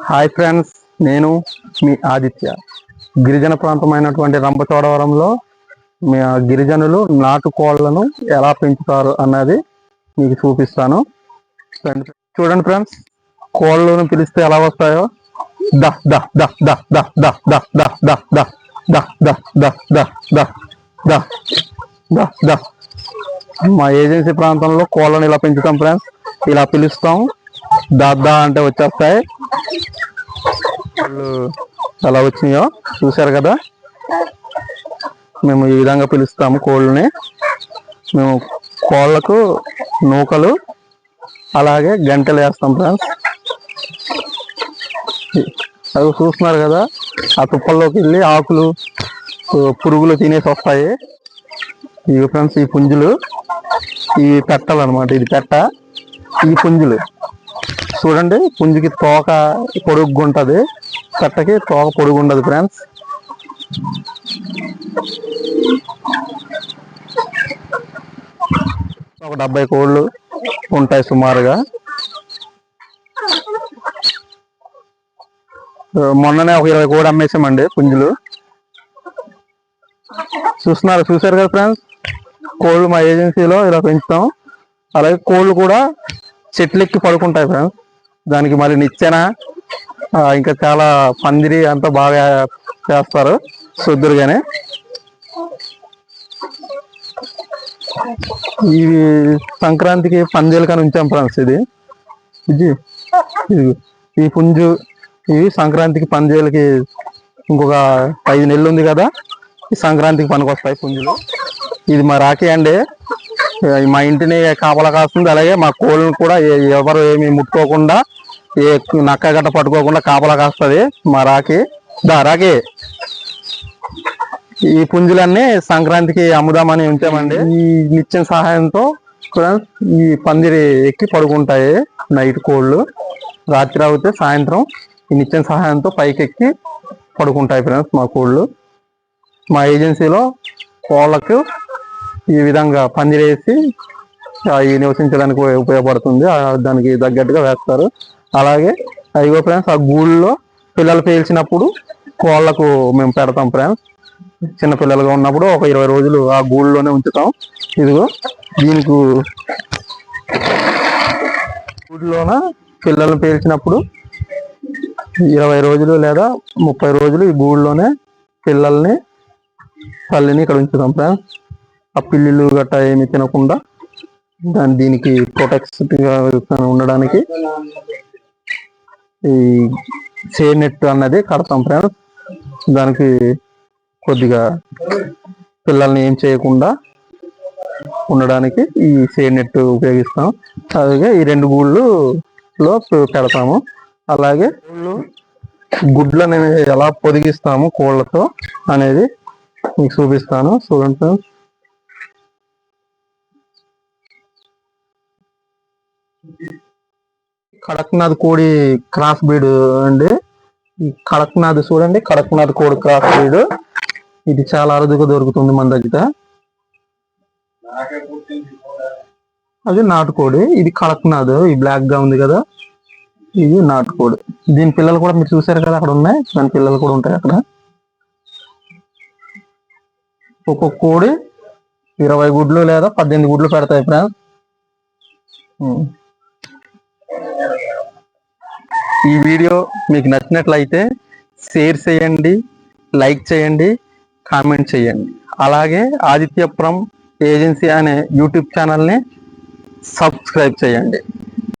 Hi friends నేను మీ ఆదిత్య గిరిజన ప్రాంతమైనటువంటి రంపచోడవరంలో మీ గిరిజనులు నాటుకోళ్ళను ఎలా పెంచుతారు అన్నది మీకు చూపిస్తాను చూడండి ఫ్రెండ్స్ కోళ్ళను పిలిస్తే ఎలా వస్తాయో ద ద ద ద ద ద ద ద ద ద ద ద ద ద ద ద ద ద మా ఏజెన్సీ ప్రాంతంలో కోళ్ళను ఇలా పెంచుతాం ఫ్రెండ్స్ ఇలా పిలుస్తాం దాద్దా అంటే వచ్చేస్తాయి. అలా ఎలా వచ్చినాయో చూశారు కదా? మేము ఈ విధంగా పిలుస్తాము కోళ్ళని. మేము కోళ్ళకు నూకలు అలాగే గంటలు వేస్తాం ఫ్రెండ్స్. అవి చూస్తున్నారు కదా ఆ తుప్పల్లోకి వెళ్ళి ఆకులు పురుగులు తినేసి వస్తాయి. ఇవి ఫ్రెండ్స్ ఈ పుంజులు ఇవి పెట్టాలన్నమాట ఇది పెట్ట ఈ పుంజులు. చూడండి పుంజుకి తోక పొడుగ్గా ఉంటది తోక పొడుగు ఉండదు ఫ్రెండ్స్ ఒక డెబ్బై కోళ్ళు ఉంటాయి సుమారుగా. మొన్ననే ఒక ఇరవై కోడి అమ్మేసామండి పుంజులు. చూస్తున్నారు చూసారు కదా ఫ్రెండ్స్ కోళ్ళు మా ఏజెన్సీలో ఇలా పెంచుతాం. అలాగే కోళ్ళు కూడా చెట్లు ఎక్కి పడుకుంటాయి ఫ్రెండ్స్ దానికి మళ్ళీ నిచ్చెన ఇంకా చాలా పందిరి అంతా బాగా చేస్తారు శుద్ధురుగానే ఇవి సంక్రాంతికి పందేలు కానీ ఉంచాం ఫ్రెండ్స్ ఇది. ఇది ఈ పుంజు ఇవి సంక్రాంతికి పందేలకి ఇంకొక ఐదు నెలలు ఉంది కదా ఈ సంక్రాంతికి పనికొస్తాయి పుంజులు. ఇది మా రాఖీ అండి. మా ఇంటిని కాపలా కాస్తుంది. అలాగే మా కోళ్ళని కూడా ఎవరు ఏమి ముట్టుకోకుండా ఏ నక్క గట్ట పట్టుకోకుండా కాపలా కాస్తుంది మా రాఖీ దా రాఖీ ఈ పుంజులన్నీ సంక్రాంతికి అమ్ముదామని ఉంచామండి. ఈ నిత్యం సహాయంతో ఈ పందిరి ఎక్కి పడుకుంటాయి నైట్ కోళ్ళు. రాత్రి అవుతే సాయంత్రం ఈ నిత్యం సహాయంతో పైకి ఎక్కి పడుకుంటాయి ఫ్రెండ్స్ మా కోళ్ళు. మా ఏజెన్సీలో కోళ్ళకు ఈ విధంగా పందిరేసి నివసించడానికి ఉప- ఉపయోగపడుతుంది దానికి తగ్గట్టుగా వేస్తారు. అలాగే అదిగో ఫ్రెండ్స్ ఆ గూళ్ళలో పిల్లలు పేల్చినప్పుడు కోళ్ళకు మేము పెడతాం ఫ్రెండ్స్ చిన్న పిల్లలుగా ఉన్నప్పుడు ఒక ఇరవై రోజులు ఆ గూళ్ళలోనే ఉంచుతాం. ఇదిగో దీనికి గూళ్ళలోన పిల్లలు పేల్చినప్పుడు ఇరవై రోజులు లేదా ముప్పై రోజులు ఈ గూళ్ళలోనే పిల్లల్ని తల్లిని ఇక్కడ ఉంచుతాం ఫ్రెండ్స్ ఆ పిల్లులు గట్టా ఏమి తినకుండా దాని దీనికి ప్రొటెక్ట్ ఉండడానికి ఈ చే నెట్ అన్నది కడతాం ఫ్రెండ్స్. దానికి కొద్దిగా పిల్లల్ని ఏం చేయకుండా ఉండడానికి ఈ చే నెట్ ఉపయోగిస్తాం. అలాగే ఈ రెండు గూళ్ళు లో పెడతాము. అలాగే గుడ్లు గుడ్లను ఎలా పొదిగిస్తాము కోళ్ళతో అనేది మీకు చూపిస్తాను. చూడండి ఫ్రెండ్స్. కడక్నాథ్ కోడి క్రాస్ బ్రీడ్ అండి. ఈ కడక్నాథ్ చూడండి కడక్నాథ్ కోడి క్రాస్ బ్రీడ్. ఇది చాలా అరుదుగా దొరుకుతుంది మన దగ్గర. అది నాటుకోడి ఇది కడక్నాథ్ ఈ బ్లాక్గా ఉంది కదా. ఇది నాటుకోడి. దీని పిల్లలు కూడా మీరు చూసారు కదా అక్కడ ఉన్నాయి. దాని పిల్లలు కూడా ఉంటాయి అక్కడ. ఒక్కొక్క కోడి ఇరవై గుడ్లు లేదా పద్దెనిమిది గుడ్లు పెడతాయి ఫ్రెండ్స్. ఈ వీడియో మీకు నచ్చినట్లయితే షేర్ చేయండి లైక్ చేయండి కామెంట్ చేయండి. అలాగే ఆదిత్యపురం ఏజెన్సీ అనే యూట్యూబ్ ఛానల్ని సబ్స్క్రైబ్ చేయండి.